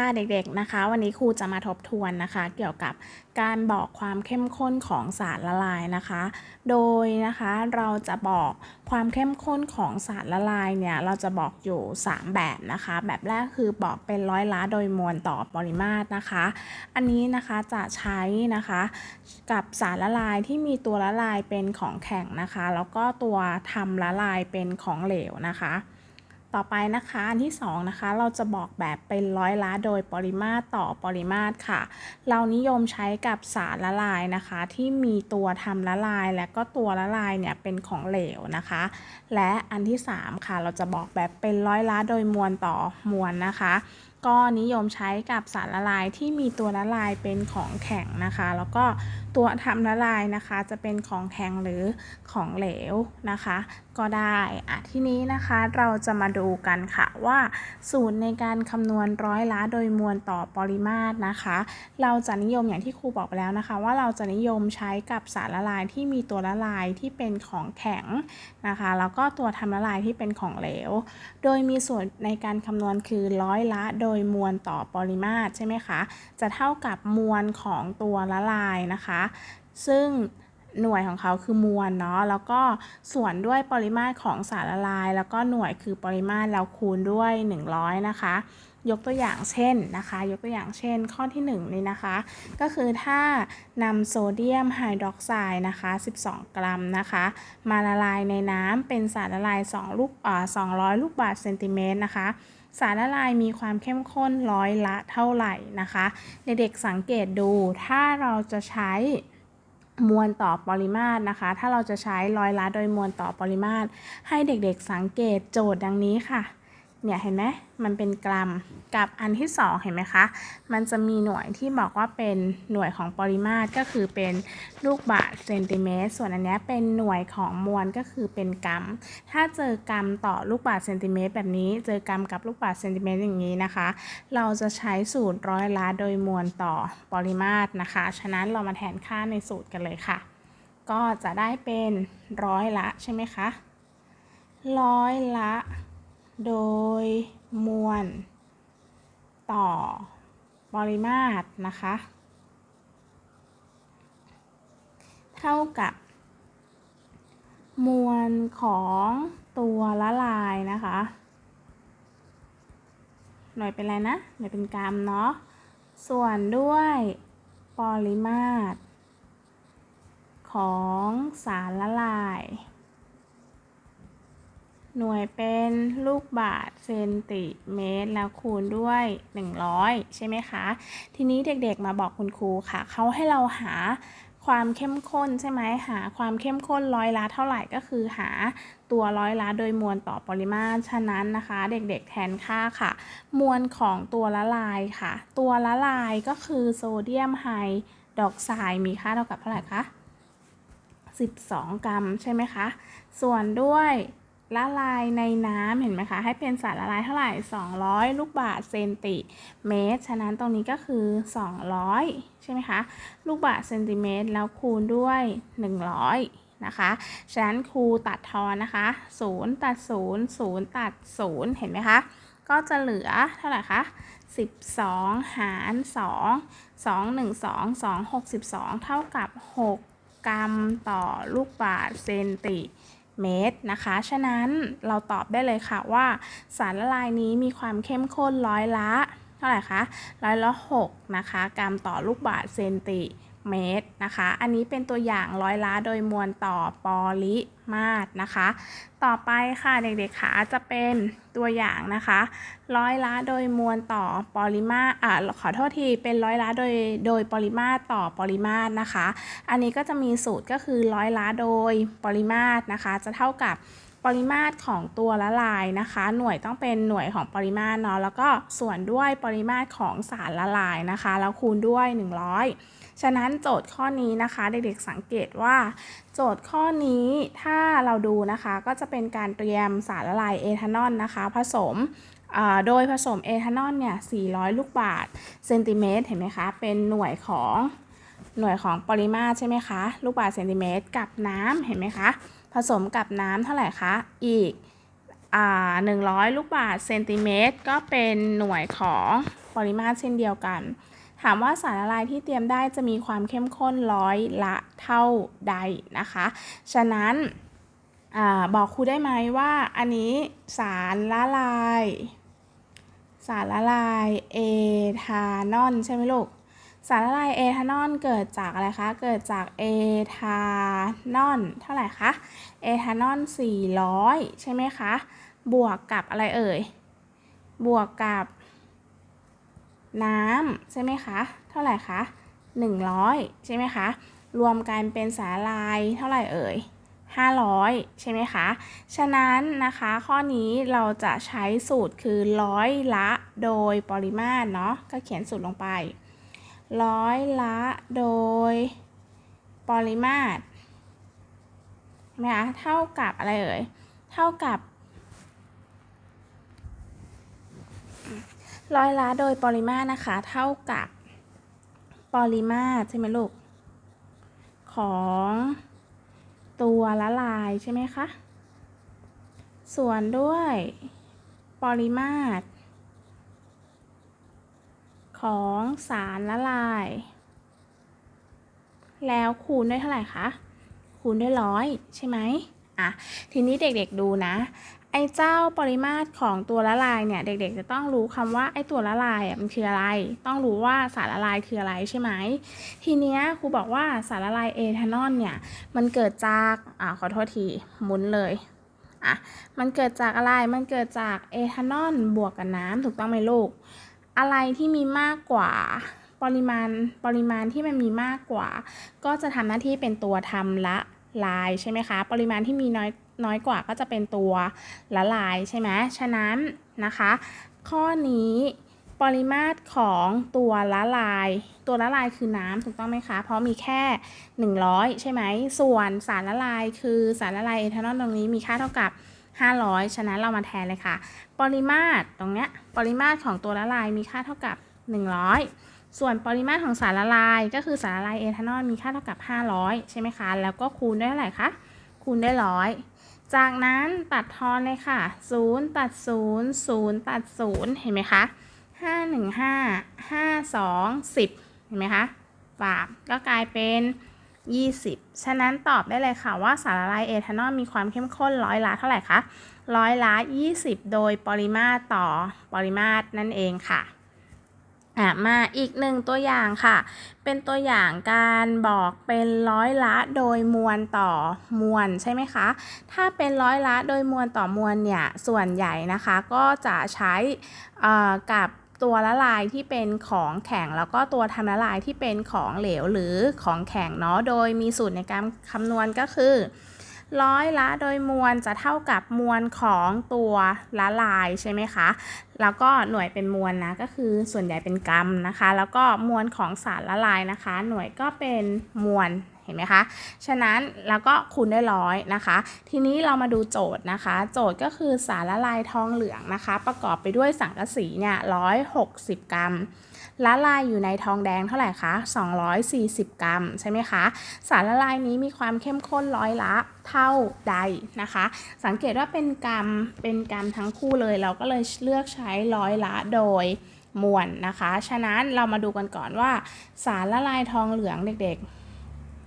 ค่ะเด็กๆนะคะ วันนี้ครูจะมาทบทวนนะคะ เกี่ยวกับการบอกความเข้มข้นของสารละลายนะคะ โดยนะคะเราจะบอกความเข้มข้นของสารละลายเนี่ยเราจะบอกอยู่ 3 แบบนะคะ แบบแรกคือบอกเป็นร้อยละโดยมวลต่อปริมาตรนะคะ อันนี้นะคะจะใช้นะคะกับสารละลายที่มีตัวละลายเป็นของแข็งนะคะ แล้วก็ตัวทำละลายเป็นของเหลวนะคะ ต่อไปนะคะอันที่2นะคะเราจะบอกแบบเป็นร้อยละโดยปริมาตรต่อปริมาตรค่ะ เรานิยมใช้กับสารละลายนะคะ ที่มีตัวทำละลาย และก็ตัวละลายเนี่ยเป็นของเหลวนะคะ และอันที่ 3 ค่ะ เราจะบอกแบบเป็นร้อยละโดยมวลต่อมวลนะคะก็นิยมใช้กับสารละลายที่มีตัวละลายเป็นของแข็งนะคะ แล้วก็ตัวทำละลายนะคะจะเป็นของแข็งหรือของเหลวนะคะ ก็ได้อะที่นี้นะคะเราจะมาดูกันค่ะว่าสูตรในการคำนวณร้อยละโดยมวลต่อปริมาตรนะคะ เราจะนิยมอย่างที่ครูบอกไปแล้วนะคะ ว่าเราจะนิยมใช้กับสารละลายที่มีตัวละลายที่เป็นของแข็งนะคะ แล้วก็ตัวทำละลายที่เป็นของเหลว โดยมีส่วนในการคำนวณคือร้อยละโดยมวลต่อปริมาตรใช่ไหมคะ จะเท่ากับมวลของตัวละลายนะคะ ซึ่งหน่วยของเขาคือมวลเนาะ แล้วก็ส่วนด้วยปริมาตรของสารละลาย แล้วก็หน่วยคือปริมาตรเราคูณด้วย 100 นะคะ ยกตัวอย่างเช่นนะคะ ยกตัวอย่างเช่น ข้อที่1นี่นะคะ ก็คือถ้านำโซเดียมไฮดรอกไซด์นะคะ 12 กรัมนะคะ มาละลายในน้ำเป็นสารละลาย 2 ลูกอ่า200 ลูกบาศก์เซนติเมตรนะคะ สารละลายมีความเข้มข้นร้อยละเท่าไหร่นะคะ เด็กๆสังเกตดูถ้าเราจะใช้มวลต่อปริมาตรนะคะ ถ้าเราจะใช้ร้อยละโดยมวลต่อปริมาตร ให้เด็กๆสังเกตโจทย์ดังนี้ค่ะ เนี่ยเห็นไหมมันเป็นกรัมกับอันที่ 2 เห็นไหมคะ มันจะมีหน่วยที่บอกว่าเป็นหน่วยของปริมาตรก็คือเป็นลูกบาศก์เซนติเมตร ส่วนอันนี้เป็นหน่วยของมวลก็คือเป็นกรัม ถ้าเจอกรัมต่อลูกบาศก์เซนติเมตรแบบนี้ เจอกรัมกับลูกบาศก์เซนติเมตรอย่างนี้นะคะ เราจะใช้สูตรร้อยละโดยมวลต่อปริมาตรนะคะ ฉะนั้นเรามาแทนค่าในสูตรกันเลยค่ะ ก็จะได้เป็นร้อยละใช่ไหมคะ ร้อยละ โดยมวล ต่อปริมาตรนะคะ เท่ากับ มวลของตัวละลายนะคะ หน่วยเป็นอะไรนะ หน่วยเป็นกรัมเนาะ ส่วนด้วยปริมาตรของสารละลาย หน่วยเป็นลูกบาศก์เซนติเมตร แล้วคูณด้วย 100 ใช่ไหมคะ ทีนี้เด็กๆมาบอกคุณครูค่ะ เขาให้เราหาความเข้มข้นใช่ไหมหาความเข้มข้นร้อยละเท่าไหร่ก็คือหาตัวร้อยละโดยมวลต่อปริมาตรฉะนั้นนะคะ เด็กๆแทนค่าค่ะ มวลของตัวละลายค่ะ ตัวละลายก็คือโซเดียมไฮดรอกไซด์มีค่าเท่ากับเท่าไหร่คะ12 กรัมใช่ไหมคะ ส่วนด้วย ละลายในน้ำเห็นไหมคะ ให้เป็นสารละลายเท่าไหร่ 200 ลูกบาศก์เซนติเมตร ฉะนั้นตรงนี้ก็คือ 200 ใช่ไหมคะ ลูกบาศก์เซนติเมตร แล้วคูณด้วย 100 นะคะ ฉะนั้นครูตัดทอนนะคะ 0 ตัด 0 0 ตัด 0 เห็นไหมคะ ก็จะเหลือเท่าไหร่คะ 12 หาร 2 2 1 2 2 6 12 เท่ากับ 6 กรัมต่อลูกบาศก์เซนติเมตร นะคะ ฉะนั้นเราตอบได้เลยค่ะว่าสารละลายนี้มีความเข้มข้นร้อยละ เท่าไหร่คะ ร้อยละ6นะคะ กรัมต่อลูกบาศก์เซนติ เมตรนะคะ อันนี้เป็นตัวอย่างร้อยละโดยมวลต่อปริมาตรนะคะ ต่อไปค่ะเด็กๆค่ะจะเป็นตัวอย่างนะคะร้อยละโดยมวลต่อปริมาตรอ่าขอโทษทีเป็นร้อยละโดยโดยปริมาตรต่อปริมาตรนะคะ อันนี้ก็จะมีสูตรก็คือร้อยละโดยปริมาตรนะคะ จะเท่ากับ ปริมาตรของตัวละลายนะคะ หน่วยต้องเป็นหน่วยของปริมาตรเนาะแล้วก็ส่วนด้วยปริมาตรของสารละลายนะคะ แล้วคูณด้วย 100 ฉะนั้นโจทย์ข้อนี้นะคะ เด็กๆสังเกตว่า โจทย์ข้อนี้ถ้าเราดูนะคะก็จะเป็นการเตรียมสารละลายเอทานอลนะคะ ผสมโดยผสมเอทานอลเนี่ย 400 ลูกบาศก์เซนติเมตรเห็นไหมคะ เป็นหน่วยของ หน่วยของปริมาตรใช่ไหมคะ ลูกบาศก์เซนติเมตรกับน้ำเห็นไหมคะ ผสมกับน้ำเท่าไหร่คะ อีกอ่า100ลูกบาศก์เซนติเมตรก็เป็นหน่วยของปริมาตรเช่นเดียวกัน ถามว่าสารละลายที่เตรียมได้จะมีความเข้มข้นร้อยละเท่าใดนะคะ ฉะนั้นอบอกครูได้ไหมว่าอันนี้สารละลาย สารละลายเอทานอลใช่ไหมลูก สารละลายเอทานอลเกิดจากอะไรคะ เกิดจากเอทานอลเท่าไหร่คะ เอทานอล400 ใช่ไหมคะ บวกกับอะไรเอ่ย บวกกับน้ำใช่ไหมคะ เท่าไหร่คะ 100 ใช่ไหมคะ รวมกันเป็นสารละลายเท่าไหร่เอ่ย 500 ใช่ไหมคะ ฉะนั้นนะคะข้อนี้เราจะใช้สูตรคือร้อยละโดยปริมาตรเนาะ ก็เขียนสูตรลงไป ร้อยละโดย ปริมาตรใช่ไหมคะเท่ากับอะไรเอ่ย เท่ากับร้อยละโดยปริมาตรนะคะ เท่ากับปริมาตรใช่ไหมลูก ของตัวละลายใช่ไหมคะ ส่วนด้วยปริมาตร ของสารละลาย แล้วคูณด้วยเท่าไหร่คะ คูณด้วยร้อยใช่ไหมอะ ทีนี้เด็กๆดูนะ ไอ้เจ้าปริมาตรของตัวละลายเนี่ย เด็กๆ จะต้องรู้คำว่าไอ้ตัวละลายมันคืออะไร ต้องรู้ว่าสารละลายคืออะไรใช่ไหม ทีเนี้ยครูบอกว่าสารละลายเอทานอลเนี่ย มันเกิดจากอ่าขอโทษทีหมุนเลยอะ มันเกิดจากอะไร มันเกิดจากเอทานอลบวกกับน้ำถูกต้องไหมลูก อะไรที่มีมากกว่าปริมาณปริมาณที่มันมีมากกว่า ก็จะทำหน้าที่เป็นตัวทำละลายใช่ไหมคะ ปริมาณที่มีน้อยน้อยกว่าก็จะเป็นตัวละลายใช่ไหมฉะนั้นนะคะ ข้อนี้ปริมาตรของตัวละลาย ตัวละลายคือน้ำถูกต้องไหมคะ เพราะมีแค่ 100 ใช่ไหม ส่วนสารละลายคือสารละลายเอทานอลตรงนี้มีค่าเท่ากับ 500 ฉะนั้นเรามาแทนเลยค่ะ ปริมาตรตรงเนี้ยปริมาตรของตัวละลายมีค่าเท่ากับ 100 ส่วนปริมาตรของสารละลาย ก็คือสารละลายเอทานอลมีค่าเท่ากับ 500 ใช่ไหมคะ แล้วก็คูณด้วยเท่าไหร่คะ คูณด้วยร้อยจากนั้นตัดทอนเลยค่ะ 0 ตัด 0 0 ตัด 0 เห็นไหมคะ 5 1 5 5 2 10 เห็นไหมคะฝาบก็กลายเป็น 20 ฉะนั้นตอบได้เลยค่ะว่าสารละลายเอทานอลมีความเข้มข้นร้อยละเท่าไหร่คะร้อยละ 20 โดยปริมาตรต่อปริมาตรนั่นเองค่ะอะมาอีกหนึ่งตัวอย่างค่ะ เป็นตัวอย่างการบอกเป็นร้อยละโดยมวลต่อมวลใช่ไหมคะ ถ้าเป็นร้อยละโดยมวลต่อมวลเนี่ยส่วนใหญ่นะคะก็จะใช้กับ ตัวละลายที่เป็นของแข็งแล้วก็ตัวทำละลายที่เป็นของเหลวหรือของแข็งเนาะโดยมีสูตรในการคำนวณก็คือ ร้อยละโดยมวลจะเท่ากับมวลของตัวละลายใช่ไหมคะ แล้วก็หน่วยเป็นมวลนะก็คือส่วนใหญ่เป็นกรัมนะคะ แล้วก็มวลของสารละลายนะคะ หน่วยก็เป็นมวลเห็นไหมคะ ฉะนั้นแล้วก็คูณด้วยร้อยนะคะ ทีนี้เรามาดูโจทย์นะคะ โจทย์ก็คือสารละลายทองเหลืองนะคะ ประกอบไปด้วยสังกะสีเนี่ยร้อยหกสิบกรัม ละลายอยู่ในทองแดงเท่าไหร่คะ 240 กรัมใช่ไหมคะ สารละลายนี้มีความเข้มข้นร้อยละเท่าใดนะคะ สังเกตว่าเป็นกรัมเป็นกรัมทั้งคู่เลย เราก็เลยเลือกใช้ร้อยละโดยมวลนะคะ ฉะนั้นเรามาดูกันก่อนว่า สารละลายทองเหลืองเด็ก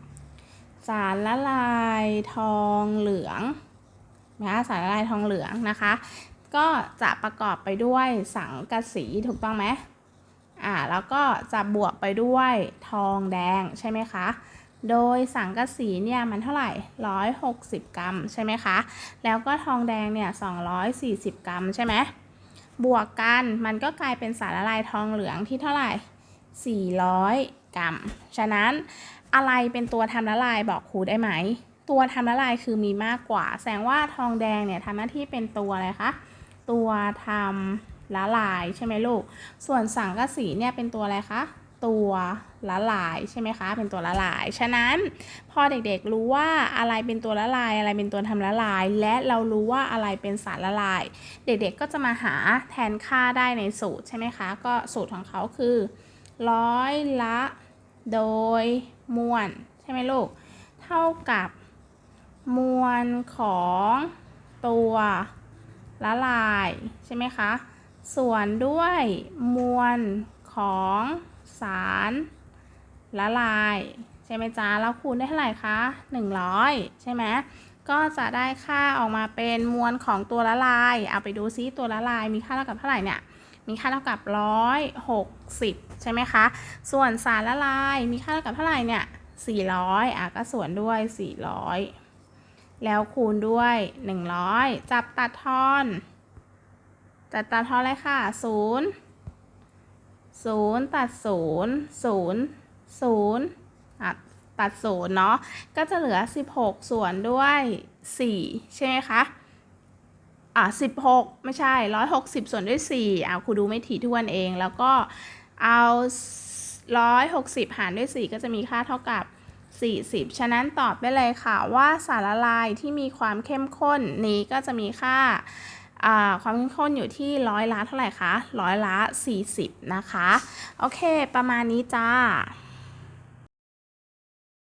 ๆ สารละลายทองเหลืองนะคะสารละลายทองเหลืองนะคะ ก็จะประกอบไปด้วยสังกะสีถูกต้องไหม อ่าแล้วก็จะบวกไปด้วยทองแดงใช่ไหมคะ โดยสังกะสีเนี่ยมันเท่าไหร่ 160 กรัมใช่ไหมคะ แล้วก็ทองแดงเนี่ย 240 กรัมใช่ไหมบวกกันมันก็กลายเป็นสารละลายทองเหลืองที่เท่าไหร่ 400 กรัม ฉะนั้นอะไรเป็นตัวทำละลายบอกครูได้ไหม ตัวทำละลายคือมีมากกว่า แสดงว่าทองแดงเนี่ยทำหน้าที่เป็นตัวอะไรคะ ตัวทำ ละลายใช่ไหมลูก ส่วนสังกะสีเนี่ยเป็นตัวอะไรคะ ตัวละลายใช่ไหมคะ เป็นตัวละลาย ฉะนั้นพอเด็กๆรู้ว่าอะไรเป็นตัวละลาย อะไรเป็นตัวทำละลาย และเรารู้ว่าอะไรเป็นสารละลาย เด็กๆก็จะมาหาแทนค่าได้ในสูตรใช่ไหมคะ ก็สูตรของเขาคือร้อยละโดยมวลใช่ไหมลูก เท่ากับมวลของตัวละลายใช่ไหมคะ ส่วนด้วยมวลของสารละลาย ใช่ไหมจ๊ะแล้วคูณได้เท่าไหร่คะ 100 ใช่ไหมก็จะได้ค่าออกมาเป็นมวลของตัวละลาย เอาไปดูซิตัวละลายมีค่าเท่ากับเท่าไหร่เนี่ย มีค่าเท่ากับ 160 ใช่ไหมคะ ส่วนสารละลายมีค่าเท่ากับเท่าไหร่เนี่ย 400 อะก็ส่วนด้วย 400 แล้วคูณด้วย 100 จับตัดทอน จัดตัดทอนเลยค่ะ0 0ตัด0 0 0อะตัด0เนาะ ก็จะเหลือ 16 ส่วนด้วย 4 ใช่ไหมคะ อะ16 ไม่ใช่ 160 ส่วนด้วย 4อะครูดูไม่ถี่ทวนเอง แล้วก็เอา 160 หารด้วย 4 ก็จะมีค่าเท่ากับ 40 ฉะนั้นตอบได้เลยค่ะว่าสารละลายที่มีความเข้มข้นนี้ก็จะมีค่า ความเข้มข้นอยู่ที่ร้อยละเท่าไหร่คะร้อยละ 40 นะคะ โอเค ประมาณนี้จ้า